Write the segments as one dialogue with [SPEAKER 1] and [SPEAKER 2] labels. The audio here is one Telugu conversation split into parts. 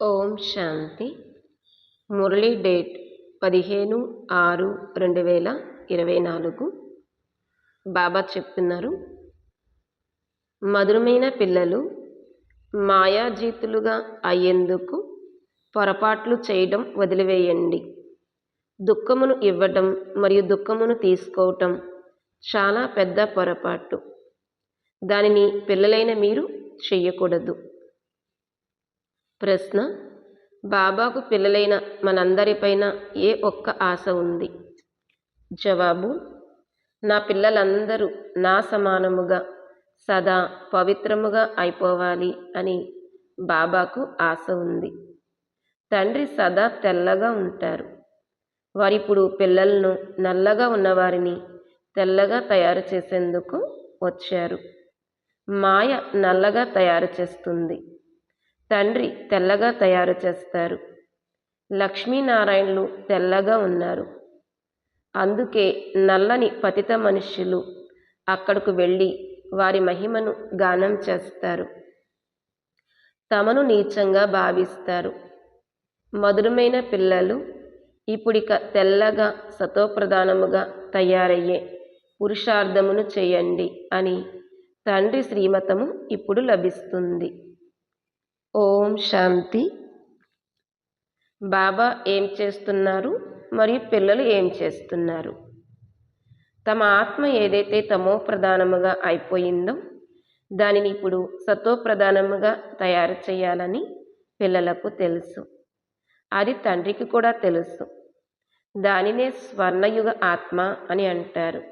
[SPEAKER 1] ఓం శాంతి. మురళీ డేట్ పదిహేను ఆరు రెండు వేల ఇరవై నాలుగు. బాబా చెప్తున్నారు మధురమైన పిల్లలు మాయాజీతులుగా అయ్యేందుకు పొరపాట్లు చేయడం వదిలివేయండి. దుఃఖమును ఇవ్వటం మరియు దుఃఖమును తీసుకోవటం చాలా పెద్ద పొరపాటు. దానిని పిల్లలైన మీరు చెయ్యకూడదు. ప్రశ్న. బాబాకు పిల్లలైన మనందరిపైన ఏ ఒక్క ఆశ ఉంది? జవాబు. నా పిల్లలందరూ నా సమానముగా సదా పవిత్రముగా అయిపోవాలి అని బాబాకు ఆశ ఉంది. తండ్రి సదా తెల్లగా ఉంటారు. వారిప్పుడు పిల్లలను నల్లగా ఉన్నవారిని తెల్లగా తయారు చేసేందుకు వచ్చారు. మాయ నల్లగా తయారు చేస్తుంది. తండ్రి తెల్లగా తయారు చేస్తారు. లక్ష్మీనారాయణులు తెల్లగా ఉన్నారు. అందుకే నల్లని పతిత మనుష్యులు అక్కడకు వెళ్ళి వారి మహిమను గానం చేస్తారు. తమను నీచంగా భావిస్తారు. మధురమైన పిల్లలు ఇప్పుడిక తెల్లగా సతోప్రధానముగా తయారయ్యే పురుషార్థమును చేయండి అని తండ్రి శ్రీమతము ఇప్పుడు లభిస్తుంది. ఓం శాంతి. బాబా ఏం చేస్తున్నారు? మరియు పిల్లలు ఏం చేస్తున్నారు? తమ ఆత్మ ఏదైతే తమో ప్రధానముగా అయిపోయిందో దానిని ఇప్పుడు సతో ప్రధానముగా తయారు చేయాలని పిల్లలకు తెలుసు. అది తండ్రికి కూడా తెలుసు. దానినే స్వర్ణయుగ ఆత్మ అని అంటారు.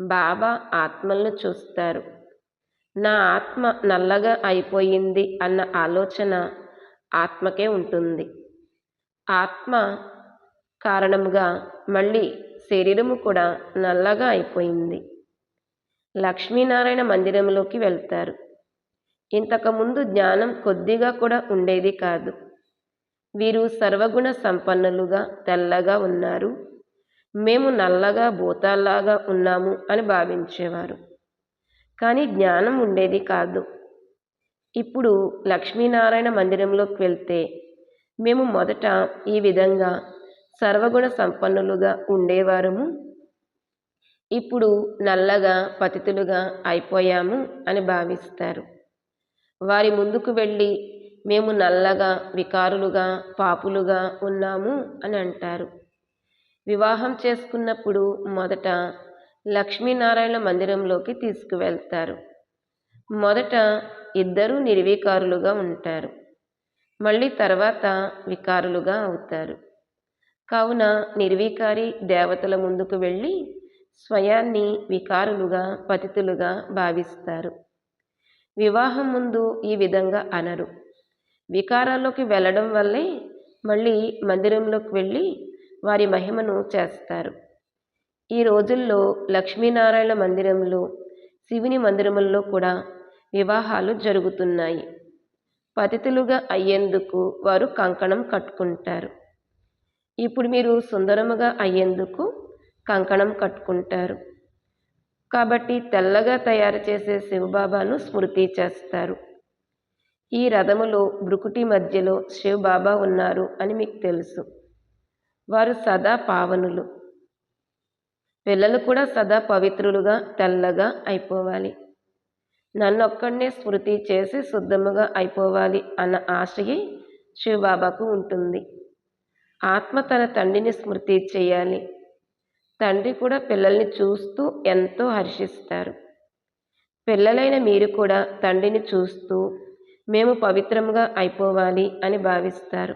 [SPEAKER 1] బాబా ఆత్మలను చూస్తారు. నా ఆత్మ నల్లగా అయిపోయింది అన్న ఆలోచన ఆత్మకే ఉంటుంది. ఆత్మ కారణముగా మళ్ళీ శరీరము కూడా నల్లగా అయిపోయింది. లక్ష్మీనారాయణ మందిరంలోకి వెళ్తారు. ఇంతకుముందు జ్ఞానం కొద్దిగా కూడా ఉండేది కాదు. వీరు సర్వగుణ సంపన్నులుగా తెల్లగా ఉన్నారు. మేము నల్లగా భూతాల్లాగా ఉన్నాము అని భావించేవారు. కానీ జ్ఞానం ఉండేది కాదు. ఇప్పుడు లక్ష్మీనారాయణ మందిరంలోకి వెళ్తే మేము మొదట ఈ విధంగా సర్వగుణ సంపన్నులుగా ఉండేవారము. ఇప్పుడు నల్లగా పతితులుగా అయిపోయాము అని భావిస్తారు. వారి ముందుకు వెళ్ళి మేము నల్లగా వికారులుగా పాపులుగా ఉన్నాము అని అంటారు. వివాహం చేసుకున్నప్పుడు మొదట లక్ష్మీనారాయణ మందిరంలోకి తీసుకువెళ్తారు. మొదట ఇద్దరు నిర్వీకారులుగా ఉంటారు. మళ్ళీ తర్వాత వికారులుగా అవుతారు. కావున నిర్వీకారి దేవతల ముందుకు వెళ్ళి స్వయాన్ని వికారులుగా పతితులుగా భావిస్తారు. వివాహం ముందు ఈ విధంగా అనరు. వికారాల్లోకి వెళ్ళడం వల్లే మళ్ళీ మందిరంలోకి వెళ్ళి వారి మహిమను చేస్తారు. ఈ రోజుల్లో లక్ష్మీనారాయణ మందిరంలో శివుని మందిరముల్లో కూడా వివాహాలు జరుగుతున్నాయి. పతితులుగా అయ్యేందుకు వారు కంకణం కట్టుకుంటారు. ఇప్పుడు మీరు సుందరముగా అయ్యేందుకు కంకణం కట్టుకుంటారు. కాబట్టి తెల్లగా తయారు చేసే శివబాబాను స్మృతి చేస్తారు. ఈ రథములో బ్రుకుటి మధ్యలో శివబాబా ఉన్నారు అని మీకు తెలుసు. వారు సదా పావనులు. పిల్లలు కూడా సదా పవిత్రులుగా తెల్లగా అయిపోవాలి. నన్నొక్కడనే స్మృతి చేసి శుద్ధముగా అయిపోవాలి అన్న ఆశయే శివబాబాకు ఉంటుంది. ఆత్మ తన తండ్రిని స్మృతి చేయాలి. తండ్రి కూడా పిల్లల్ని చూస్తూ ఎంతో హర్షిస్తారు. పిల్లలైన మీరు కూడా తండ్రిని చూస్తూ మేము పవిత్రంగా అయిపోవాలి అని భావిస్తారు.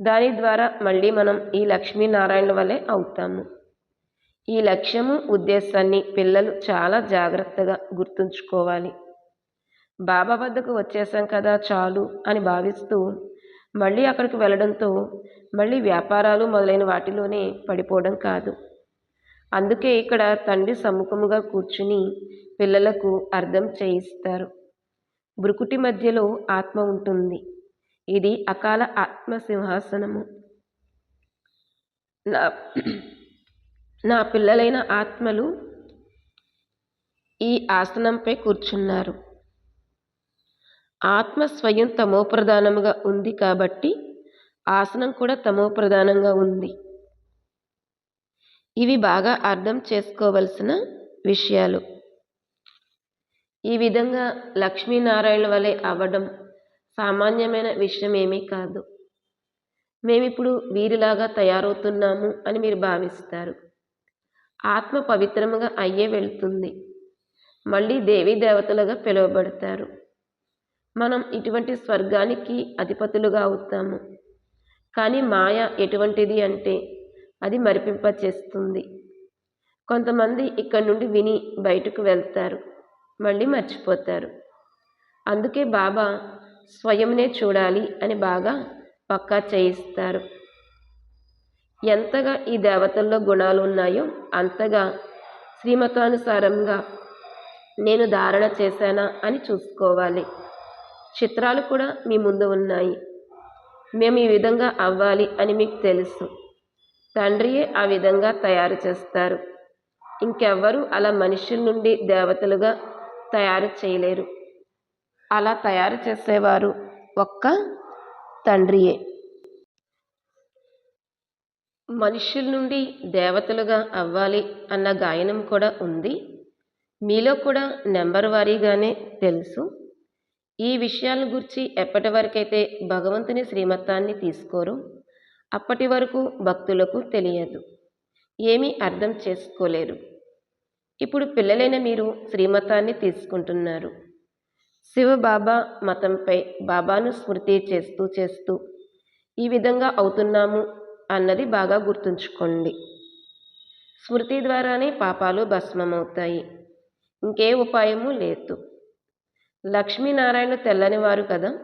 [SPEAKER 1] దాని ద్వారా మళ్ళీ మనం ఈ లక్ష్మీనారాయణ వలె అవుతాము. ఈ లక్ష్యము ఉద్దేశాన్ని పిల్లలు చాలా జాగ్రత్తగా గుర్తుంచుకోవాలి. బాబా వద్దకు వచ్చేసాం కదా చాలు అని భావిస్తూ మళ్ళీ అక్కడికి వెళ్ళడంతో మళ్ళీ వ్యాపారాలు మొదలైన వాటిలోనే పడిపోవడం కాదు. అందుకే ఇక్కడ తండ్రి సమ్ముఖముగా కూర్చుని పిల్లలకు అర్థం చేయిస్తారు. బ్రుకుటి మధ్యలో ఆత్మ ఉంటుంది. ఇది అకాల ఆత్మ సింహాసనము నా నా పిల్లలైన ఆత్మలు ఈ ఆసనంపై కూర్చున్నారు. ఆత్మ స్వయం తమోప్రధానముగా ఉంది కాబట్టి ఆసనం కూడా తమోప్రధానంగా ఉంది. ఇవి బాగా అర్థం చేసుకోవలసిన విషయాలు. ఈ విధంగా లక్ష్మీనారాయణ వలె అవ్వడం సామాన్యమైన విషయం ఏమీ కాదు. మేమిప్పుడు వీరిలాగా తయారవుతున్నాము అని మీరు భావిస్తారు. ఆత్మ పవిత్రముగా అయ్యే వెళుతుంది. మళ్ళీ దేవీ దేవతలుగా పిలువబడతారు. మనం ఇటువంటి స్వర్గానికి అధిపతులుగా అవుతాము. కానీ మాయ ఎటువంటిది అంటే అది మరిపింపచేస్తుంది. కొంతమంది ఇక్కడ నుండి విని బయటకు వెళ్తారు. మళ్ళీ మర్చిపోతారు. అందుకే బాబా స్వయంనే చూడాలి అని బాగా పక్కా చేయిస్తారు. ఎంతగా ఈ దేవతల్లో గుణాలు ఉన్నాయో అంతగా శ్రీమతానుసారంగా నేను ధారణ చేశానా అని చూసుకోవాలి. చిత్రాలు కూడా మీ ముందు ఉన్నాయి. మేము ఈ విధంగా అవ్వాలి అని మీకు తెలుసు. తండ్రియే ఆ విధంగా తయారు చేస్తారు. ఇంకెవ్వరూ అలా మనుషుల నుండి దేవతలుగా తయారు చేయలేరు. అలా తయారు చేసేవారు ఒక్క తండ్రియే. మనుష్యుల నుండి దేవతలుగా అవ్వాలి అన్న గాయనం కూడా ఉంది. మీలో కూడా నెంబర్ వారీగానే తెలుసు. ఈ విషయాల గురించి ఎప్పటి వరకైతే భగవంతుని శ్రీమతాన్ని తీసుకోరో అప్పటి వరకు భక్తులకు తెలియదు. ఏమీ అర్థం చేసుకోలేరు. ఇప్పుడు పిల్లలైన మీరు శ్రీమతాన్ని తీసుకుంటున్నారు. శివబాబా మతంపై బాబాను స్మృతి చేస్తూ చేస్తూ ఈ విధంగా అవుతున్నాము అన్నది బాగా గుర్తుంచుకోండి. స్మృతి ద్వారానే పాపాలు భస్మమవుతాయి. ఇంకే ఉపాయము లేదు. లక్ష్మీనారాయణ తెల్లని వారు కదా.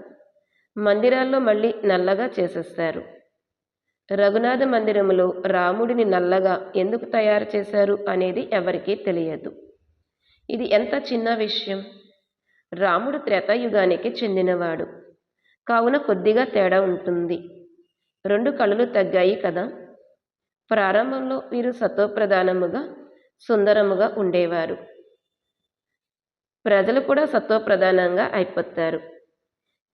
[SPEAKER 1] మందిరాల్లో మళ్ళీ నల్లగా చేసేస్తారు. రఘునాథ మందిరములో రాముడిని నల్లగా ఎందుకు తయారు చేశారు అనేది ఎవరికీ తెలియదు. ఇది ఎంత చిన్న విషయం. రాముడు త్రేతాయుగానికి చెందినవాడు. కావున కొద్దిగా తేడా ఉంటుంది. రెండు కళలు తగ్గాయి కదా. ప్రారంభంలో వీరు సత్వప్రధానముగా సుందరముగా ఉండేవారు. ప్రజలు కూడా సత్వప్రధానంగా అయిపోతారు.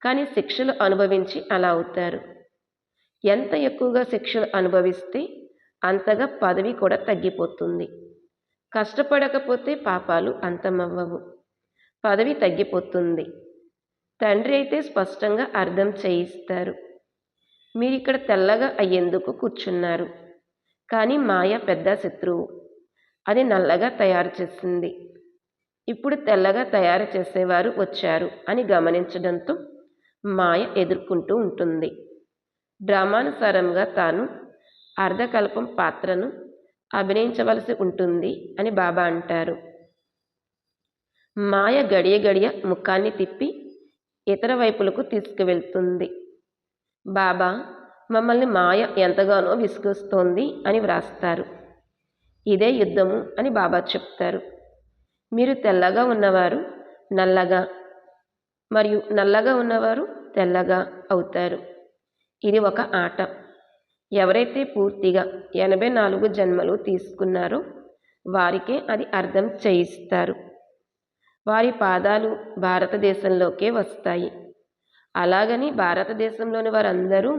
[SPEAKER 1] కానీ శిక్షలు అనుభవించి అలా అవుతారు. ఎంత ఎక్కువగా శిక్షలు అనుభవిస్తే అంతగా పదవి కూడా తగ్గిపోతుంది. కష్టపడకపోతే పాపాలు అంతమవ్వవు. పదవి తగ్గిపోతుంది. తండ్రి అయితే స్పష్టంగా అర్థం చేయిస్తారు. మీరు ఇక్కడ తెల్లగా అయ్యేందుకు కూర్చున్నారు. కానీ మాయ పెద్ద శత్రువు. అది నల్లగా తయారు చేసింది. ఇప్పుడు తెల్లగా తయారు చేసేవారు వచ్చారు అని గమనించడంతో మాయ ఎదుర్కొంటూ ఉంటుంది. డ్రామానుసారంగా తాను అర్ధకల్పం పాత్రను అభినయించవలసి ఉంటుంది అని బాబా అంటారు. మాయ గడియ గడియ ముఖాన్ని తిప్పి ఇతర వైపులకు తీసుకువెళ్తుంది. బాబా మమ్మల్ని మాయ ఎంతగానో విసుగుస్తోంది అని వ్రాస్తారు. ఇదే యుద్ధము అని బాబా చెప్తారు. మీరు తెల్లగా ఉన్నవారు నల్లగా మరియు నల్లగా ఉన్నవారు తెల్లగా అవుతారు. ఇది ఒక ఆట. ఎవరైతే పూర్తిగా ఎనభై నాలుగు జన్మలు తీసుకున్నారో వారికే అది అర్థం చేయిస్తారు. వారి పాదాలు భారతదేశంలోకే వస్తాయి. అలాగని భారతదేశంలోని వారందరూ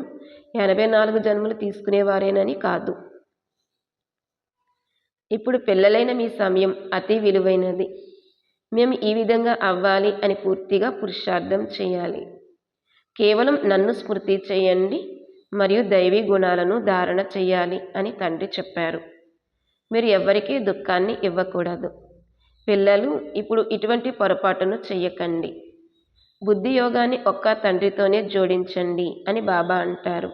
[SPEAKER 1] ఎనభై నాలుగు జన్మలు తీసుకునేవారేనని కాదు. ఇప్పుడు పిల్లలైన మీ సమయం అతి విలువైనది. మేము ఈ విధంగా అవ్వాలి అని పూర్తిగా పురుషార్థం చేయాలి. కేవలం నన్ను స్మృతి చేయండి మరియు దైవీ గుణాలను ధారణ చేయాలి అని తండ్రి చెప్పారు. మీరు ఎవరికీ దుఃఖాన్ని ఇవ్వకూడదు. పిల్లలు ఇప్పుడు ఇటువంటి పొరపాటును చెయ్యకండి. బుద్ధి యోగాన్ని ఒక్క తండ్రితోనే జోడించండి అని బాబా అంటారు.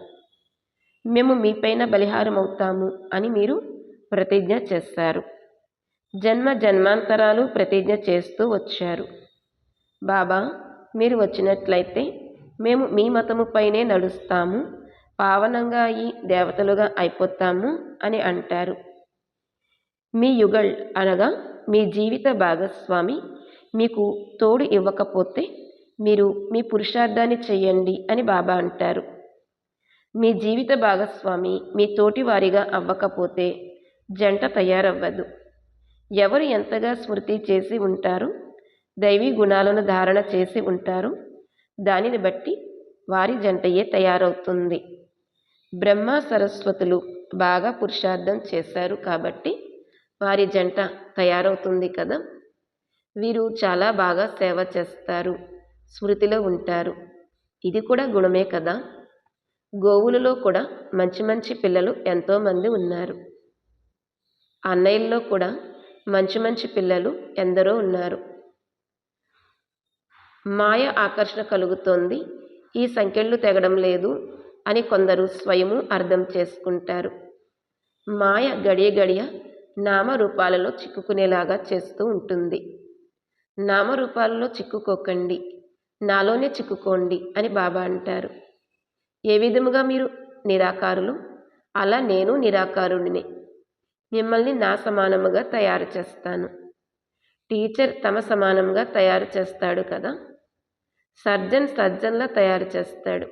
[SPEAKER 1] మేము మీపైన బలిహారం అవుతాము అని మీరు ప్రతిజ్ఞ చేస్తారు. జన్మ జన్మాంతరాలు ప్రతిజ్ఞ చేస్తూ వచ్చారు. బాబా మీరు వచ్చినట్లయితే మేము మీ మతముపైనే నడుస్తాము పావనంగా అయి దేవతలుగా అయిపోతాము అని అంటారు. మీ యుగల్ అనగా మీ జీవిత భాగస్వామి మీకు తోడు ఇవ్వకపోతే మీరు మీ పురుషార్థాన్ని చెయ్యండి అని బాబా అంటారు. మీ జీవిత భాగస్వామి మీ తోటి వారిగా అవ్వకపోతే జంట తయారవ్వదు. ఎవరు ఎంతగా స్మృతి చేసి ఉంటారు? దైవీ గుణాలను ధారణ చేసి ఉంటారు. దానిని బట్టి వారి జంటయే తయారవుతుంది. బ్రహ్మ సరస్వతులు బాగా పురుషార్థం చేశారు కాబట్టి వారి జంట తయారవుతుంది కదా? వీరు చాలా బాగా సేవ చేస్తారు. స్మృతిలో ఉంటారు. ఇది కూడా గుణమే కదా? గోవులలో కూడా మంచి మంచి పిల్లలు ఎంతోమంది ఉన్నారు. అన్నయ్యల్లో కూడా మంచి మంచి పిల్లలు ఎందరో ఉన్నారు. మాయ ఆకర్షణ కలుగుతోంది. ఈ సంఖ్యలు తెగడం లేదు అని కొందరు స్వయము అర్థం చేసుకుంటారు. మాయ గడియ గడియ నామరూపాలలో చిక్కుకునేలాగా చేస్తూ ఉంటుంది. నామరూపాలలో చిక్కుకోకండి. నాలోనే చిక్కుకోండి అని బాబా అంటారు. ఏ విధముగా మీరు నిరాకారులు? అలా నేను నిరాకారుడిని మిమ్మల్ని నా సమానముగా తయారు చేస్తాను. టీచర్ తమ సమానంగా తయారు చేస్తాడు కదా? సర్జన్ సర్జన్లా తయారు చేస్తాడు.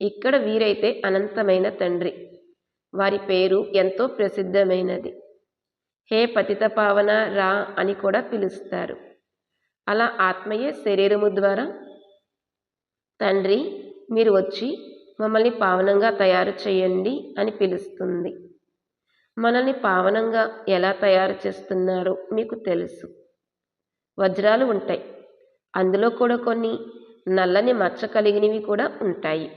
[SPEAKER 1] ఇక్కడ వీరైతే అనంతమైన తండ్రి. వారి పేరు ఎంతో ప్రసిద్ధమైనది. హే పతిత పావన రా అని కూడా పిలుస్తారు. అలా ఆత్మయే శరీరము ద్వారా తండ్రి మీరు వచ్చి మమ్మల్ని పావనంగా తయారు చేయండి అని పిలుస్తుంది. మనల్ని పావనంగా ఎలా తయారు చేస్తున్నారో మీకు తెలుసు. వజ్రాలు ఉంటాయి. అందులో కూడా కొన్ని నల్లని మచ్చ కలిగినవి కూడా ఉంటాయి.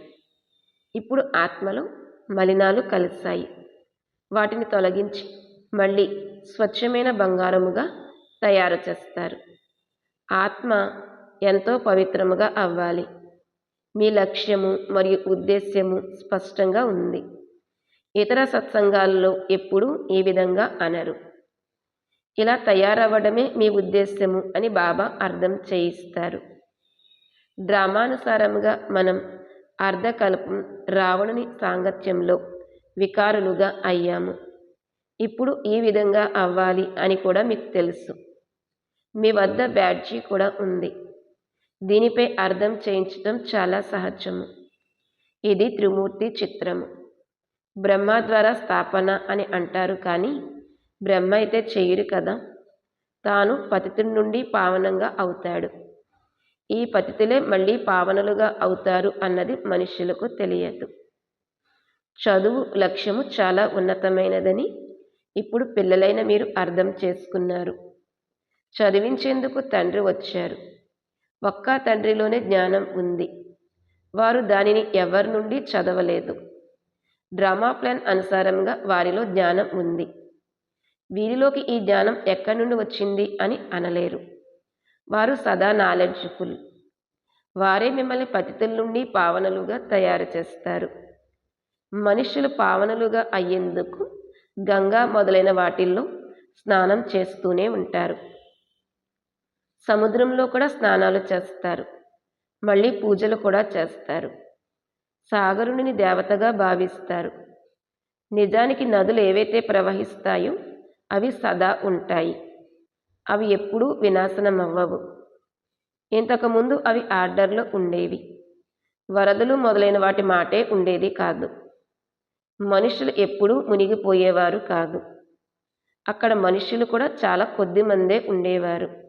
[SPEAKER 1] ఇప్పుడు ఆత్మలో మలినాలు కలిశాయి. వాటిని తొలగించి మళ్ళీ స్వచ్ఛమైన బంగారముగా తయారు చేస్తారు. ఆత్మ ఎంతో పవిత్రముగా అవ్వాలి. మీ లక్ష్యము మరియు ఉద్దేశ్యము స్పష్టంగా ఉంది. ఇతర సత్సంగాల్లో ఎప్పుడూ ఈ విధంగా అనరు. ఇలా తయారవ్వడమే మీ ఉద్దేశ్యము అని బాబా అర్థం చేయిస్తారు. డ్రామానుసారముగా మనం అర్ధకల్పం రావణుని సాంగత్యంలో వికారులుగా అయ్యాము. ఇప్పుడు ఈ విధంగా అవ్వాలి అని కూడా మీకు తెలుసు. మీ వద్ద బ్యాడ్జీ కూడా ఉంది. దీనిపై అర్థం చేయించడం చాలా సహజము. ఇది త్రిమూర్తి చిత్రము. బ్రహ్మ ద్వారా స్థాపన అని అంటారు కానీ బ్రహ్మ అయితే చేయరు కదా? తాను పతితుడి నుండి పావనంగా అవుతాడు. ఈ పతితులే మళ్ళీ పావనలుగా అవుతారు అన్నది మనుషులకు తెలియదు. చదువు లక్ష్యము చాలా ఉన్నతమైనదని ఇప్పుడు పిల్లలైన మీరు అర్థం చేసుకున్నారు. చదివించేందుకు తండ్రి వచ్చారు. ఒక్క తండ్రిలోనే జ్ఞానం ఉంది. వారు దానిని ఎవరి నుండి చదవలేదు. డ్రామా ప్లాన్ అనుసారంగా వారిలో జ్ఞానం ఉంది. వీరిలోకి ఈ జ్ఞానం ఎక్కడి నుండి వచ్చింది అని అనలేరు. వారు సదా నాలెడ్జ్ఫుల్. వారే మిమ్మల్ని పతితుల నుండి పావనలుగా తయారు చేస్తారు. మనుషులు పావనలుగా అయ్యేందుకు గంగా మొదలైన వాటిల్లో స్నానం చేస్తూనే ఉంటారు. సముద్రంలో కూడా స్నానాలు చేస్తారు. మళ్ళీ పూజలు కూడా చేస్తారు. సాగరుని దేవతగా భావిస్తారు. నిజానికి నదులు ఏవైతే ప్రవహిస్తాయో అవి సదా ఉంటాయి. అవి ఎప్పుడూ వినాశనం అవ్వవు ఇంతకుముందు అవి ఆర్డర్లో ఉండేవి. వరదలు మొదలైన వాటి మాటే ఉండేది కాదు. మనుషులు ఎప్పుడూ మునిగిపోయేవారు కాదు. అక్కడ మనుషులు కూడా చాలా కొద్ది మందే ఉండేవారు.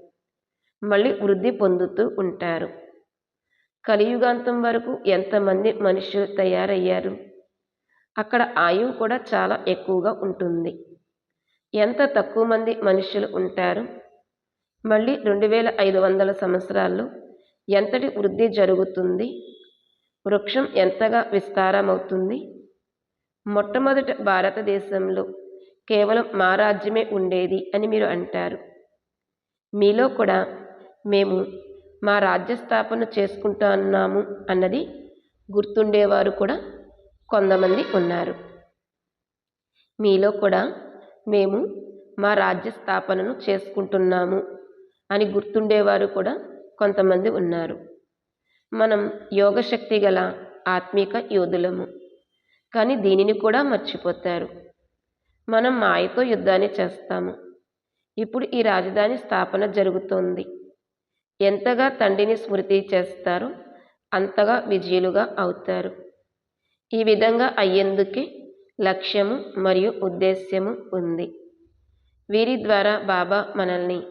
[SPEAKER 1] మళ్ళీ వృద్ధి పొందుతూ ఉంటారు. కలియుగాంతం వరకు ఎంతమంది మనుషులు తయారయ్యారు? అక్కడ ఆయువు కూడా చాలా ఎక్కువగా ఉంటుంది. ఎంత తక్కువ మంది మనుషులు ఉంటారు? మళ్ళీ రెండు వేల ఐదు వందల సంవత్సరాల్లో ఎంతటి వృద్ధి జరుగుతుంది? వృక్షం ఎంతగా విస్తారమవుతుంది? మొట్టమొదట భారతదేశంలో కేవలం మా రాజ్యమే ఉండేది అని మీరు అంటారు. మీలో కూడా మేము మా రాజ్య స్థాపన చేసుకుంటున్నాము అన్నది గుర్తుండేవారు కూడా కొంతమంది ఉన్నారు. మీలో కూడా మేము మా రాజ్య స్థాపనను చేసుకుంటున్నాము అని గుర్తుండేవారు కూడా కొంతమంది ఉన్నారు. మనం యోగశక్తి గల ఆత్మీక యోధులము కానీ దీనిని కూడా మర్చిపోతారు. మనం మాయతో యుద్ధాన్ని చేస్తాము. ఇప్పుడు ఈ రాజధాని స్థాపన జరుగుతోంది. ఎంతగా తండ్రిని స్మృతి చేస్తారో అంతగా విజయులుగా అవుతారు. ఈ విధంగా అయ్యేందుకే లక్ష్యము మరియు ఉద్దేశ్యము ఉంది. వీరి ద్వారా బాబా మనల్ని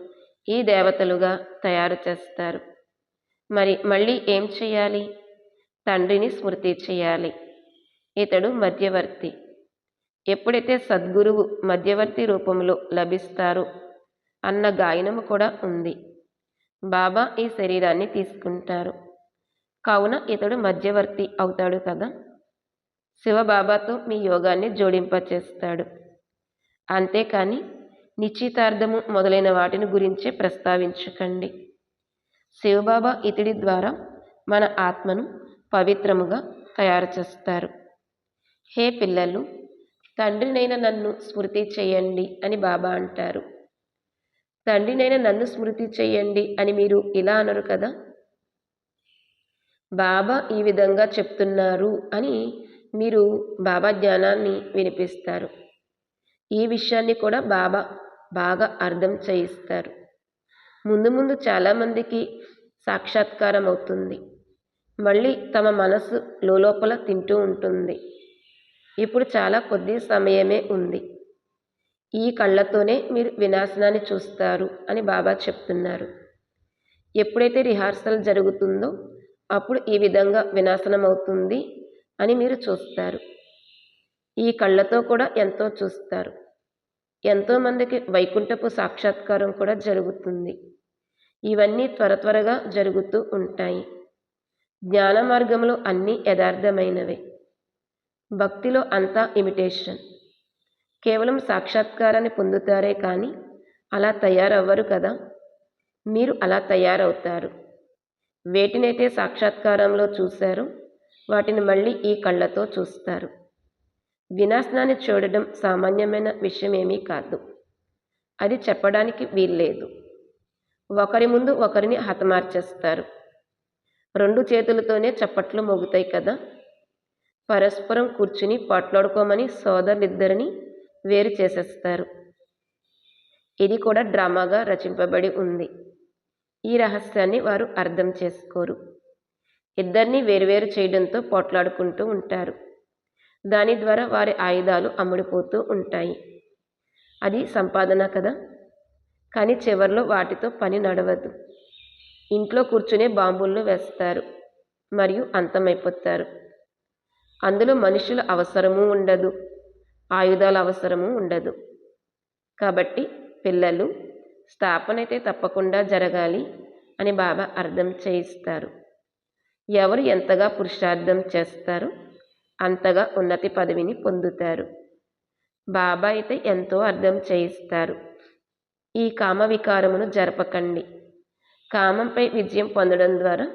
[SPEAKER 1] ఈ దేవతలుగా తయారు చేస్తారు. మరి మళ్ళీ ఏం చేయాలి? తండ్రిని స్మృతి చేయాలి. ఇతడు మధ్యవర్తి. ఎప్పుడైతే సద్గురువు మధ్యవర్తి రూపంలో లభిస్తారో అన్న గాయనము కూడా ఉంది. బాబా ఈ శరీరాన్ని తీసుకుంటారు. కావున ఇతడు మధ్యవర్తి అవుతాడు కదా? శివబాబాతో మీ యోగాన్ని జోడింపచేస్తాడు. అంతేకాని నిశ్చితార్థము మొదలైన వాటిని గురించే ప్రస్తావించకండి. శివబాబా ఇతడి ద్వారా మన ఆత్మను పవిత్రముగా తయారు చేస్తారు హే పిల్లలు తండ్రినైన నన్ను స్మృతి చేయండి అని బాబా అంటారు. తండ్రినైన నన్ను స్మృతి చేయండి అని మీరు ఇలా అనరు కదా? బాబా ఈ విధంగా చెప్తున్నారు అని మీరు బాబా జ్ఞానాన్ని వినిపిస్తారు. ఈ విషయాన్ని కూడా బాబా బాగా అర్థం చేయిస్తారు. ముందు ముందు చాలామందికి సాక్షాత్కారం అవుతుంది. మళ్ళీ తమ మనసు లోపల తింటూ ఉంటుంది. ఇప్పుడు చాలా కొద్ది సమయమే ఉంది. ఈ కళ్ళతోనే మీరు వినాశనాన్ని చూస్తారు అని బాబా చెప్తున్నారు. ఎప్పుడైతే రిహార్సల్ జరుగుతుందో అప్పుడు ఈ విధంగా వినాశనం అవుతుంది అని మీరు చూస్తారు. ఈ కళ్ళతో కూడా ఎంతో చూస్తారు. ఎంతోమందికి వైకుంఠపు సాక్షాత్కారం కూడా జరుగుతుంది. ఇవన్నీ త్వర త్వరగా జరుగుతూ ఉంటాయి. జ్ఞాన మార్గంలో అన్నీ యథార్థమైనవే. భక్తిలో అంతా ఇమిటేషన్. కేవలం సాక్షాత్కారాన్ని పొందుతారే కానీ అలా తయారవ్వరు కదా? మీరు అలా తయారవుతారు. వేటినైతే సాక్షాత్కారంలో చూశారో వాటిని మళ్ళీ ఈ కళ్ళతో చూస్తారు. వినాశనాన్ని చూడడం సామాన్యమైన విషయమేమీ కాదు. అది చెప్పడానికి వీల్లేదు. ఒకరి ముందు ఒకరిని హతమార్చేస్తారు. రెండు చేతులతోనే చప్పట్లు మోగుతాయి కదా? పరస్పరం కూర్చుని పాట్లాడుకోమని సోదరులిద్దరిని వేరు చేసేస్తారు. ఇది కూడా డ్రామాగా రచింపబడి ఉంది. ఈ రహస్యాన్ని వారు అర్థం చేసుకోరు. ఇద్దరిని వేరువేరు చేయడంతో పోట్లాడుకుంటూ ఉంటారు. దాని ద్వారా వారి ఆయుధాలు అమ్ముడిపోతూ ఉంటాయి. అది సంపాదన కదా? కానీ చివరిలో వాటితో పని నడవదు. ఇంట్లో కూర్చునే బాంబులను వేస్తారు. మరియు అంతమైపోతారు. అందులో మనుషుల అవసరము ఉండదు. ఆయుధాల అవసరము ఉండదు. కాబట్టి పిల్లలు స్థాపన అయితే తప్పకుండా జరగాలి అని బాబా అర్థం చేయిస్తారు. ఎవరు ఎంతగా పురుషార్థం చేస్తారు అంతగా ఉన్నతి పదవిని పొందుతారు. బాబా అయితే ఎంతో అర్థం చేయిస్తారు. ఈ కామ వికారమును జరపకండి. కామంపై విజయం పొందడం ద్వారా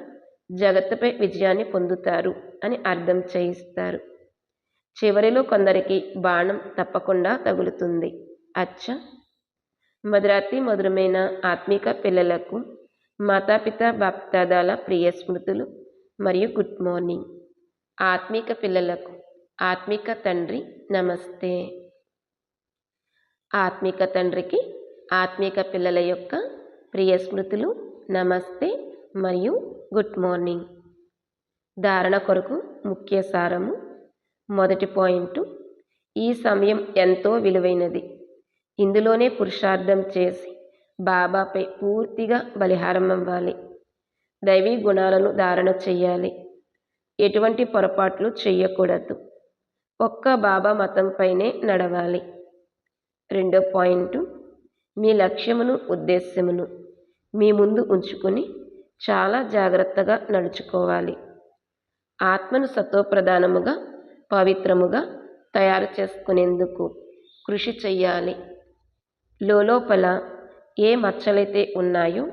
[SPEAKER 1] జగత్తుపై విజయాన్ని పొందుతారు అని అర్థం చేయిస్తారు. చివరిలో కొందరికి బాణం తప్పకుండా తగులుతుంది. అచ్చ! మధురాతి మధురమైన ఆత్మిక పిల్లలకు మాతాపిత బాప్తాదాల ప్రియ స్మృతులు మరియు గుడ్ మార్నింగ్ ఆత్మిక పిల్లలకు ఆత్మిక తండ్రి నమస్తే. ఆత్మిక తండ్రికి ఆత్మిక పిల్లల యొక్క ప్రియ స్మృతులు నమస్తే మరియు గుడ్ మార్నింగ్ ధారణ కొరకు ముఖ్య సారము మొదటి పాయింట్. ఈ సమయం ఎంతో విలువైనది. ఇందులోనే పురుషార్థం చేసి బాబాపై పూర్తిగా బలిహారం అవ్వాలి. దైవీ గుణాలను ధారణ చేయాలి. ఎటువంటి పొరపాట్లు చేయకూడదు ఒక్క బాబా మతంపైనే నడవాలి. రెండో పాయింట్. మీ లక్ష్యమును ఉద్దేశ్యమును మీ ముందు ఉంచుకొని చాలా జాగ్రత్తగా నడుచుకోవాలి. ఆత్మను సత్వప్రధానముగా పవిత్రముగా తయారు చేసుకునేందుకు కృషి చెయ్యాలి. లోపల ఏ మచ్చలైతే ఉన్నాయో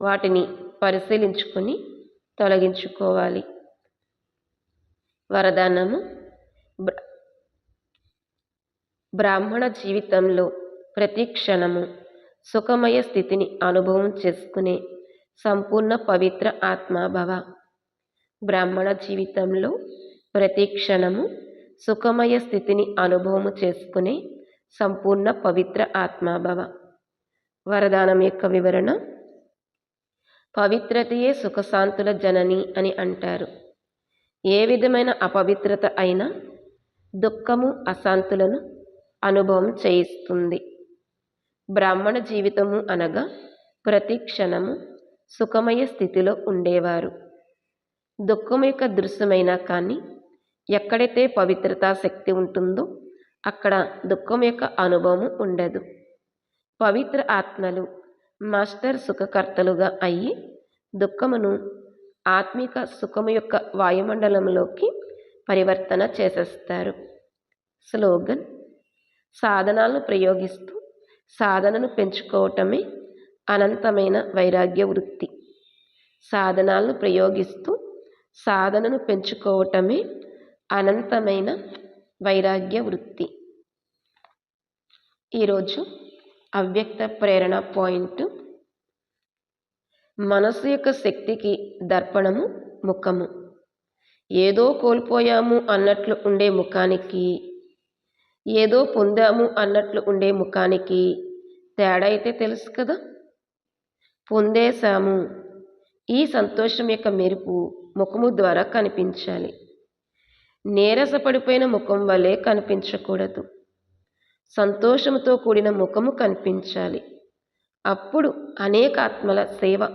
[SPEAKER 1] వాటిని పరిశీలించుకొని తొలగించుకోవాలి. వరదానము బ్రాహ్మణ జీవితంలో ప్రతి క్షణము సుఖమయ స్థితిని అనుభవం చేసుకునే సంపూర్ణ పవిత్ర ఆత్మాభవ. బ్రాహ్మణ జీవితంలో ప్రతి క్షణము సుఖమయ స్థితిని అనుభవము చేసుకునే సంపూర్ణ పవిత్ర ఆత్మాభవ. వరదానం యొక్క వివరణ పవిత్రతయే సుఖశాంతుల జనని అని అంటారు. ఏ విధమైన అపవిత్రత అయినా దుఃఖము అశాంతులను అనుభవం చేయిస్తుంది. బ్రాహ్మణ జీవితము అనగా ప్రతి క్షణము సుఖమయ స్థితిలో ఉండేవారు. దుఃఖం యొక్క దృశ్యమైనా కానీ ఎక్కడైతే పవిత్రతా శక్తి ఉంటుందో అక్కడ దుఃఖం యొక్క అనుభవం ఉండదు. పవిత్ర ఆత్మలు మాస్టర్ సుఖకర్తలుగా అయ్యి దుఃఖమును ఆత్మిక సుఖము యొక్క వాయుమండలంలోకి పరివర్తన చేసేస్తారు. స్లోగన్ సాధనాలను ప్రయోగిస్తూ సాధనను పెంచుకోవటమే అనంతమైన వైరాగ్య వృత్తి. సాధనాలను ప్రయోగిస్తూ సాధనను పెంచుకోవటమే అనంతమైన వైరాగ్య వృత్తి. ఈరోజు అవ్యక్త ప్రేరణ పాయింట్. మనసు యొక్క శక్తికి దర్పణము ముఖము. ఏదో కోల్పోయాము అన్నట్లు ఉండే ముఖానికి ఏదో పొందాము అన్నట్లు ఉండే ముఖానికి తేడా అయితే తెలుసు కదా? పొందేశాము. ఈ సంతోషం యొక్క మెరుపు ముఖము ద్వారా కనిపించాలి. నీరసపడిపోయిన ముఖం వలె కనిపించకూడదు. సంతోషంతో కూడిన ముఖము కనిపించాలి. అప్పుడు అనేక ఆత్మల సేవ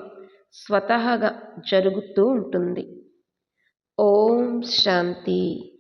[SPEAKER 1] స్వతహాగా జరుగుతూ ఉంటుంది. ఓం శాంతి.